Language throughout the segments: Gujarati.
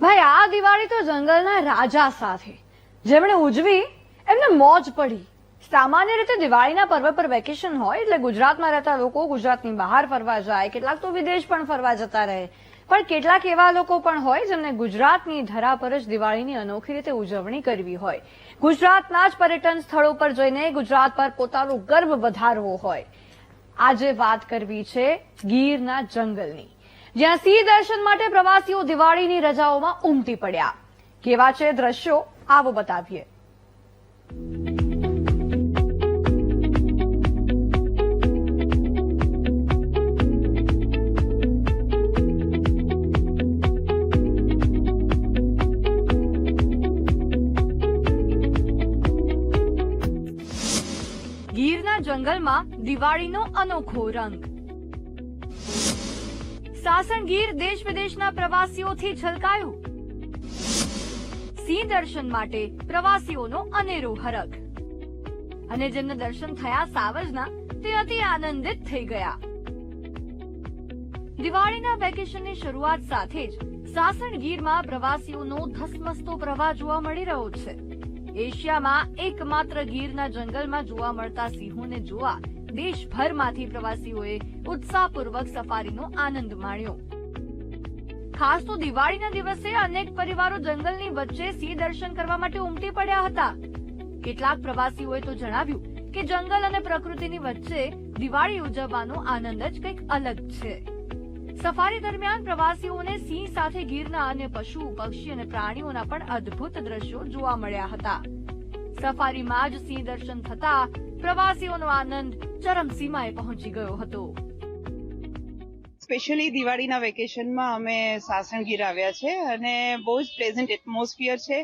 ભાઈ, આ દિવાળી તો જંગલના રાજા સાથે. જેમણે ઉજવી, એમને મોજ પડી. સામાન્ય રીતે દિવાળીના પર્વ પર વેકેશન હોય એટલે ગુજરાતમાં રહેતા લોકો ગુજરાતની બહાર ફરવા જાય, કેટલાક તો વિદેશ પણ ફરવા જતા રહે. પણ કેટલાક એવા લોકો પણ હોય જેમને ગુજરાતની ધરા પર જ દિવાળીની અનોખી રીતે ઉજવણી કરવી હોય. ગુજરાતના જ પર્યટન સ્થળો પર જઈને ગુજરાત પર પોતાનો ગર્વ વધારવો હોય. આજે વાત કરવી છે ગીરના જંગલની. જ્યાં સિંહ દર્શન માટે પ્રવાસીઓ દિવાળીની રજાઓમાં ઉમટી પડ્યા. કેવા છે દ્રશ્યો? આવો બતાવીએ. ગીરના જંગલમાં દિવાળીનો અનોખો રંગ. સાસણ ગીર દેશ વિદેશના પ્રવાસીઓથી છલકાયું. સિંહ દર્શન માટે પ્રવાસીઓનો અનેરો હરખ. અને જેમને દર્શન થયા સાવજના, તે અતિ આનંદિત થઈ ગયા. દિવાળીના વેકેશનની શરૂઆત સાથે જ સાસણ ગીરમાં પ્રવાસીઓનો ધસમસતો પ્રવાહ જોવા મળી રહ્યો છે. એશિયામાં એકમાત્ર ગીરના જંગલમાં જોવા મળતા સિંહોને જોવા દેશભરમાંથી પ્રવાસીઓએ ઉત્સાહપૂર્વક સફારીનો આનંદ માણ્યો. ખાસ તો દિવાળીના દિવસે અનેક પરિવારો જંગલની વચ્ચે સિંહ દર્શન કરવા માટે ઉમટી પડ્યા હતા. કેટલાક પ્રવાસીઓએ તો જણાવ્યું કે જંગલ અને પ્રકૃતિની વચ્ચે દિવાળી ઉજવવાનો આનંદ જ કંઈક અલગ છે. સફારી દરમિયાન પ્રવાસીઓને સિંહ સાથે ગીરના અન્ય પશુ, પક્ષી અને પ્રાણીઓના પણ અદ્ભુત દ્રશ્યો જોવા મળ્યા હતા. સફારીમાં જ સિંહ દર્શન થતા પ્રવાસીઓનો આનંદ ચરમસીમાએ પહોંચી ગયો હતો. સ્પેશિયલી દિવાળીના વેકેશનમાં અમે સાસણગીર આવ્યા છે અને બહુ જ પ્લેઝન્ટ એટમોસ્ફિયર છે.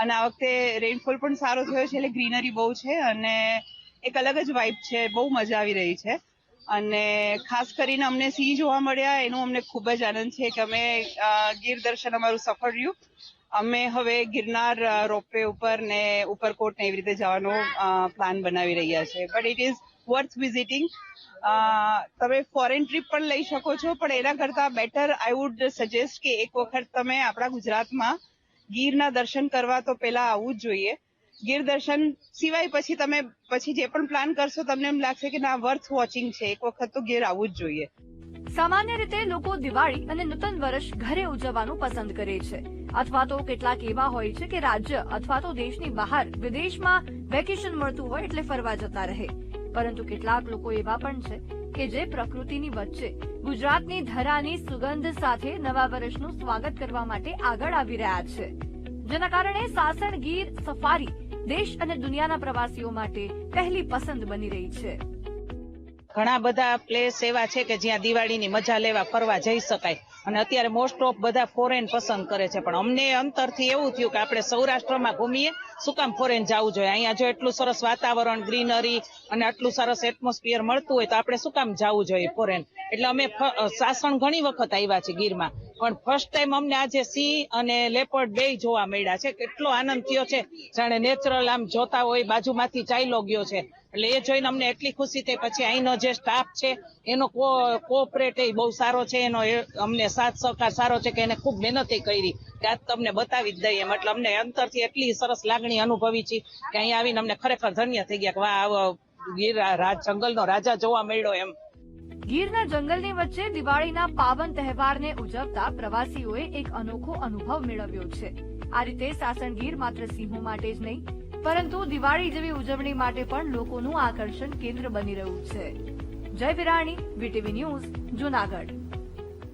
અને આ વખતે રેનફોલ પણ સારો થયો છે, એટલે ગ્રીનરી બહુ છે અને એક અલગ જ વાઇબ છે, બહુ મજા આવી રહી છે. અને ખાસ કરીને અમને સિંહ જોવા મળ્યા, એનો અમને ખૂબ જ આનંદ છે કે અમે ગીર દર્શન અમારું સફળ રહ્યું અમે હવે ગિરનાર રોપવે ઉપર ને ઉપરકોટ ને એવી રીતે જવાનો પ્લાન બનાવી રહ્યા છે. But it is worth visiting તમે ફોરેન ટ્રીપ પણ લઈ શકો છો, પણ એના કરતાં બેટર આઈ વુડ સજેસ્ટ કે એક વખત તમે આપણા ગુજરાતમાં ગીરના દર્શન કરવા તો પહેલા આવવું જ જોઈએ. ગીર દર્શન સિવાય પછી તમે, પછી જે પણ પ્લાન કરશો તમને એમ લાગશે કે ના વર્થ વોચિંગ છે. એક વખત તો ગીર આવવું જ જોઈએ. સામાન્ય રીતે લોકો દિવાળી અને નૂતન વર્ષ ઘરે ઉજવવાનું પસંદ કરે છે. અથવા તો કેટલાક એવા હોય છે કે રાજ્ય અથવા તો દેશની બહાર વિદેશમાં વેકેશન મળતું હોય એટલે ફરવા જતા રહે. પરંતુ કેટલાક લોકો એવા પણ છે કે જે પ્રકૃતિની વચ્ચે ગુજરાતની ધરાની સુગંધ સાથે નવા વર્ષનું સ્વાગત કરવા માટે આગળ આવી રહ્યા છે. જેના કારણે સાસણ ગીર, સફારી, દેશ અને દુનિયાના પ્રવાસીઓ માટે પહેલી પસંદ બની રહી છે. ઘણા બધા પ્લેસ એવા છે કે જ્યાં દિવાળીની મજા લેવા ફરવા જઈ શકાય. અને અત્યારે મોસ્ટ ઓફ બધા ફોરેન પસંદ કરે છે. પણ અમને અંતરથી એવું થયું કે આપણે સૌરાષ્ટ્રમાં ઘૂમીએ, શું કામ ફોરેન જવું જોઈએ? અહીંયા જો એટલું સરસ વાતાવરણ ગ્રીનરી અને આટલું સરસ એટમોસ્ફિયર મળતું હોય તો આપણે શું કામ જવું જોઈએ ફોરેન એટલે અમે સાસણ ઘણી વખત આવ્યા છે ગીરમાં. પણ ફર્સ્ટ ટાઈમ અમને આજે સિંહ અને લેપર્ડ બે જોવા મળ્યા છે. કેટલો આનંદ થયો છે. જાણે નેચરલ આમ જોતા હોય, બાજુમાંથી ચાલ્યો ગયો છે. એટલે એ જોઈને અમને એટલી ખુશી થઈ. પછી અહીંનો જે સ્ટાફ છે, એનો કોઓપરેટ એ બહુ સારો છે. એનો અમને સાથ સહકાર સારો છે કે એને ખૂબ મહેનત કરી. કે આજ તમને બતાવી જ દઈએ. એટલે અમને અંતરથી એટલી સરસ લાગણી અનુભવી છે કે અહીંયા આવીને અમને ખરેખર ધન્ય થઈ ગયા કે વાહ ગીર જંગલનો રાજા જોવા મળ્યો એમ. ગીરના જંગલની વચ્ચે દિવાળીના પાવન તહેવારને ઉજવતા પ્રવાસીઓએ એક અનોખો અનુભવ મેળવ્યો છે. આ રીતે સાસણ ગીર માત્ર સિંહો માટે જ નહીં, પરંતુ દિવાળી જેવી ઉજવણી માટે પણ લોકોનું આકર્ષણ કેન્દ્ર બની રહ્યું છે. જય વિરાણી, વીટીવી ન્યૂઝ, જુનાગઢ.